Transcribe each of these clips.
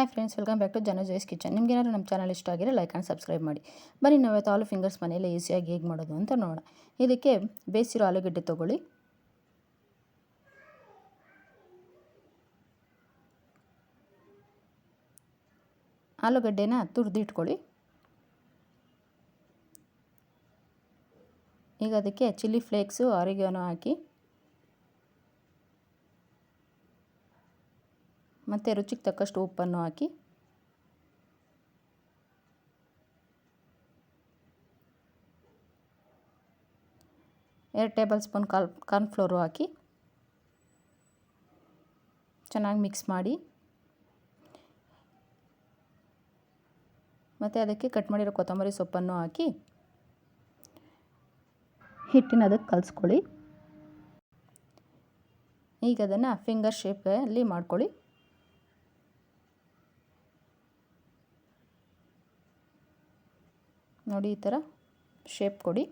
Hi friends welcome back to ಜನ ಜೈಸ್ kitchen ನಿಮ್ಗೇನಾದ್ರು ನಮ್ಮ ಚಾನಲ್ ಇಷ್ಟ ಆಗಿರೋ ಲೈಕ್ ಆ್ಯಂಡ್ ಸಬ್ಸ್ಕ್ರೈಬ್ ಮಾಡಿ. ಬನ್ನಿ ನಾವತ್ತು ಆಲೂ ಫಿಂಗರ್ಸ್ ಮನೆಯಲ್ಲೇ ಈಸಿಯಾಗಿ ಹೇಗೆ ಮಾಡೋದು ಅಂತ ನೋಡೋಣ. ಇದಕ್ಕೆ ಬೇಯಿಸಿರೋ ಆಲೂಗಡ್ಡೆ ತೊಗೊಳ್ಳಿ. ಆಲೂಗಡ್ಡೆನ ತುರಿದಿಟ್ಕೊಳ್ಳಿ ಈಗ ಅದಕ್ಕೆ ಚಿಲ್ಲಿ ಫ್ಲೇಕ್ಸು ಆರಿಗಾನೋ ಹಾಕಿ ಮತ್ತು ರುಚಿಗೆ ತಕ್ಕಷ್ಟು ಉಪ್ಪನ್ನು ಹಾಕಿ. ಎರಡು ಟೇಬಲ್ ಸ್ಪೂನ್ ಕಾಲ್ ಕಾರ್ನ್ಫ್ಲೋರು ಹಾಕಿ. ಚೆನ್ನಾಗಿ ಮಿಕ್ಸ್ ಮಾಡಿ. ಮತ್ತು ಅದಕ್ಕೆ ಕಟ್ ಮಾಡಿರೋ ಕೊತ್ತಂಬರಿ ಸೊಪ್ಪನ್ನು ಹಾಕಿ. ಹಿಟ್ಟಿನ ಅದಕ್ಕೆ ಕಲಸ್ಕೊಳ್ಳಿ. ಈಗ ಅದನ್ನು ಫಿಂಗರ್ ಶೇಪಲ್ಲಿ ಮಾಡ್ಕೊಳ್ಳಿ. ನೋಡಿ ಈ ಥರ ಶೇಪ್ ಕೊಡಿ.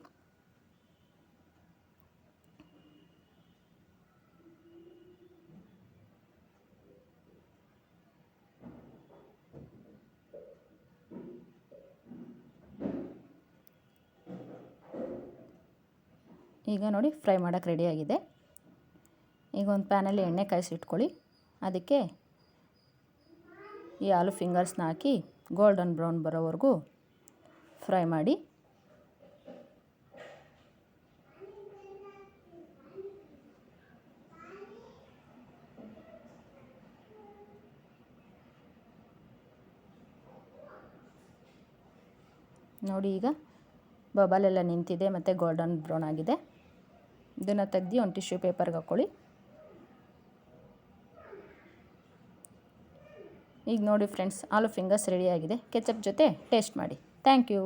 ಈಗ ನೋಡಿ ಫ್ರೈ ಮಾಡೋಕ್ಕೆ ರೆಡಿಯಾಗಿದೆ ಈಗ ಒಂದು ಪ್ಯಾನಲ್ಲಿ ಎಣ್ಣೆ ಕಾಯಿಸಿ ಇಟ್ಕೊಳ್ಳಿ. ಅದಕ್ಕೆ ಈ ಆಲೂ ಫಿಂಗರ್ಸ್ನ ಹಾಕಿ ಗೋಲ್ಡನ್ ಬ್ರೌನ್ ಬರೋವರೆಗೂ ಫ್ರೈ ಮಾಡಿ. ನೋಡಿ ಈಗ ಬಬಲೆಲ್ಲ ನಿಂತಿದೆ ಮತ್ತು ಗೋಲ್ಡನ್ ಬ್ರೌನ್ ಆಗಿದೆ. ಇದನ್ನು ತೆಗ್ದು ಒಂದು ಟಿಶ್ಯೂ ಪೇಪರ್ಗೆ ಹಾಕ್ಕೊಳ್ಳಿ ಈಗ ನೋಡಿ ಫ್ರೆಂಡ್ಸ್ ಆಲೂ ಫಿಂಗರ್ಸ್ ರೆಡಿಯಾಗಿದೆ ಕೆಚಪ್ ಜೊತೆ ಟೇಸ್ಟ್ ಮಾಡಿ. Thank you